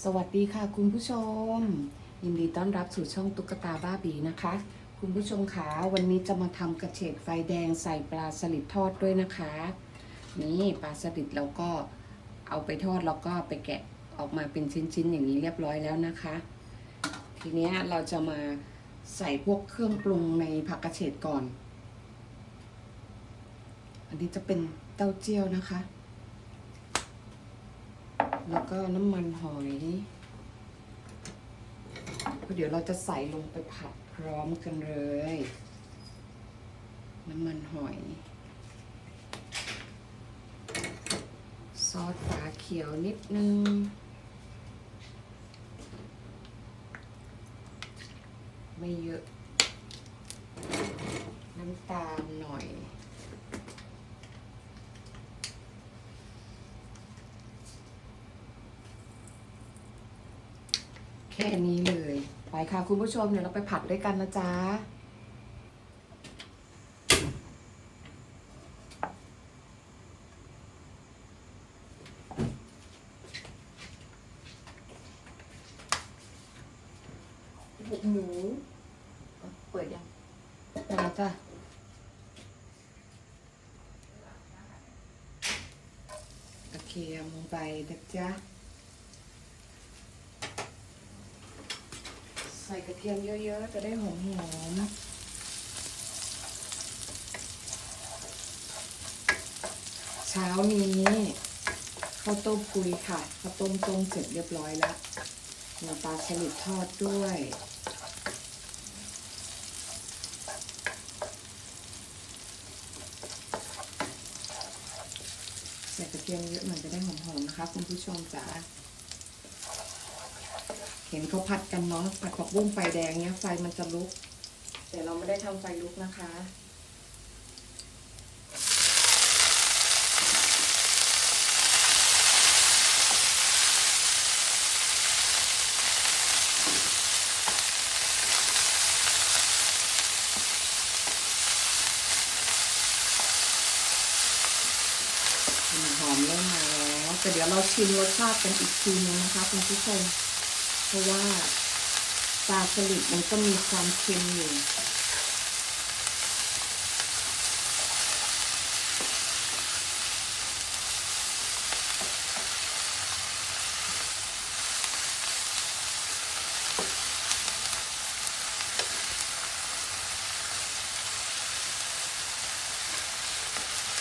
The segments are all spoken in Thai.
สวัสดีค่ะคุณผู้ชม ยินดีต้อนรับสู่ช่องตุ๊กตาบ้าบีนะคะ คุณผู้ชมคะวันนี้จะมาทำกระเฉดไฟแดงใส่ปลาสลิดทอดด้วยนะคะ นี่ปลาสลิดเราก็เอาไปทอดแล้วก็ไปแกะออกมาเป็นชิ้นๆอย่างนี้เรียบร้อยแล้วนะคะ ทีนี้เราจะมาใส่พวกเครื่องปรุงในผักกระเฉดก่อน อันนี้จะเป็นเต้าเจี้ยวนะคะ แล้วก็น้ำมันหอยเดี๋ยวเราจะใส่ลงไปผัดพร้อมกันเลย น้ำมันหอย ซอสฝาเขียวนิดนึงไม่เยอะ น้ำตาลหน่อย แค่นี้เลย ไปค่ะคุณผู้ชมเดี๋ยวเราไปผัดด้วยกันนะจ๊ะบุกหมูเปิดยังไปแล้วจ้ะกระเทียมลงไปนะจ๊ะ ใส่กระเทียมเยอะๆ จะได้หอมๆเช้านี้ข้าวต้มกุยค่ะข้าวต้มต้มเสร็จเรียบร้อยแล้วมีปลาสลิดทอดด้วยใส่กระเทียมเยอะหน่อยจะได้หอมๆนะคะคุณผู้ชมจ๋า เห็นเขาผัดกันเนาะผัดผักบุ้งไฟแดงเนี้ยไฟมันจะลุก แต่เราไม่ได้ทำไฟลุกนะคะกลิ่นหอมเริ่มมาแล้ว แต่เดี๋ยวเราชิมรสชาติกันอีกทีนึงนะคะคุณผู้ชม ราะว่าปลาสลิดมันก็มีความเค็มอยู่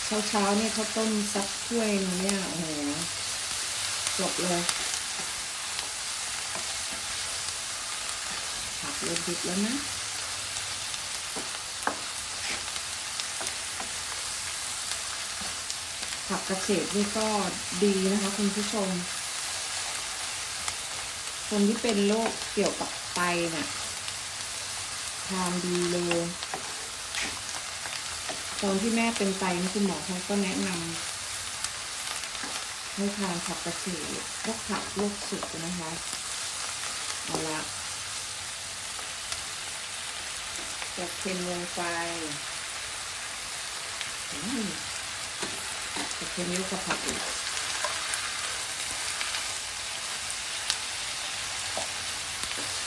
เช้าเช้าๆเนี่ยเขาต้มซักถ้วยเนี่ยโอ้โหจบเลยผัก เลยดิบแล้วนะผักกระเฉดนี่ก็ดีนะคะคุณผู้ชม คนที่เป็นโรคเกี่ยวกับไตเนี่ยทานดีเลยตอนที่แม่เป็นไตนี่คุณหมอเขาก็แนะนำให้ทานผักกระเฉดพวกผักลวกสุกนะคะ เอาละ จะเค็มลงไปอืมจะเค็มเยอะกว่าผักอีก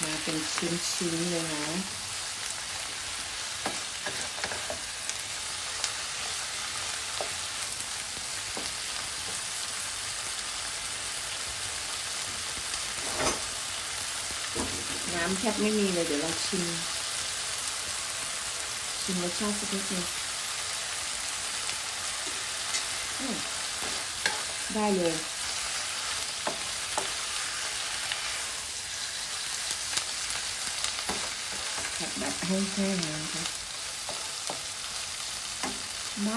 มาเป็นชิ้นๆเลยนะน้ำแทบไม่มีเลยเดี๋ยวเราชิม ชิมรสชาติสักนิดนึงอืมได้เลยผัดแบบแห้งๆเลยนะคะม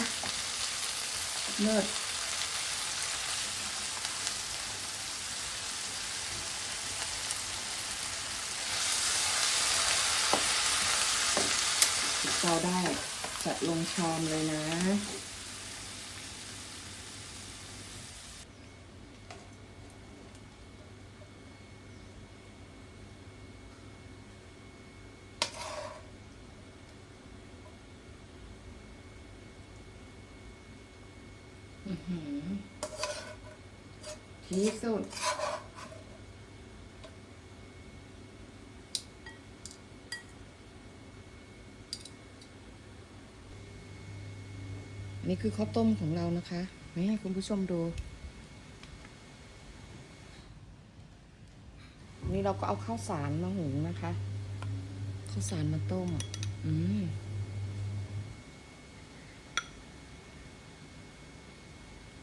าเลิศติดเตาได้จัดลงชามเลยนะอือหือที่สุด นี่คือข้าวต้มของเรานะคะนี่ให้คุณผู้ชมดู นี่เราก็เอาข้าวสารมาหุงนะคะ ข้าวสารมาต้ม อืม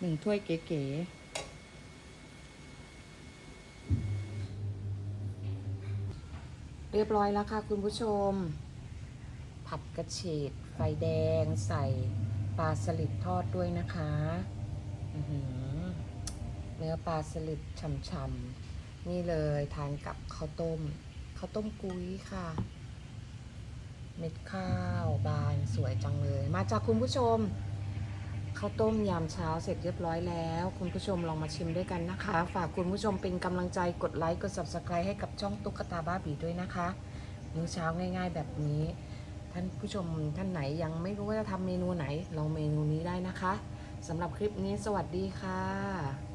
หนึ่งถ้วยเก๋ๆเรียบร้อยแล้วค่ะคุณผู้ชม ผัดกระเฉดไฟแดงใส่ ปลาสลิดทอดด้วยนะคะเนื้อปลาสลิดฉ่ำๆนี่เลยทานกับข้าวต้มข้าวต้มกุ้ยค่ะ เม็ดข้าวบานสวยจังเลย มาจากคุณผู้ชมข้าวต้มยามเช้าเสร็จเรียบร้อยแล้ว คุณผู้ชมลองมาชิมด้วยกันนะคะ ฝากคุณผู้ชมเป็นกำลังใจกดไลค์กด subscribe ให้กับช่องตุ๊กตาบ้าบีด้วยนะคะมื้อเช้าง่าย ๆ แบบนี้ ท่านผู้ชมท่านไหนยังไม่รู้ว่าจะทำเมนูไหนลองเมนูนี้ได้นะคะสำหรับคลิปนี้สวัสดีค่ะ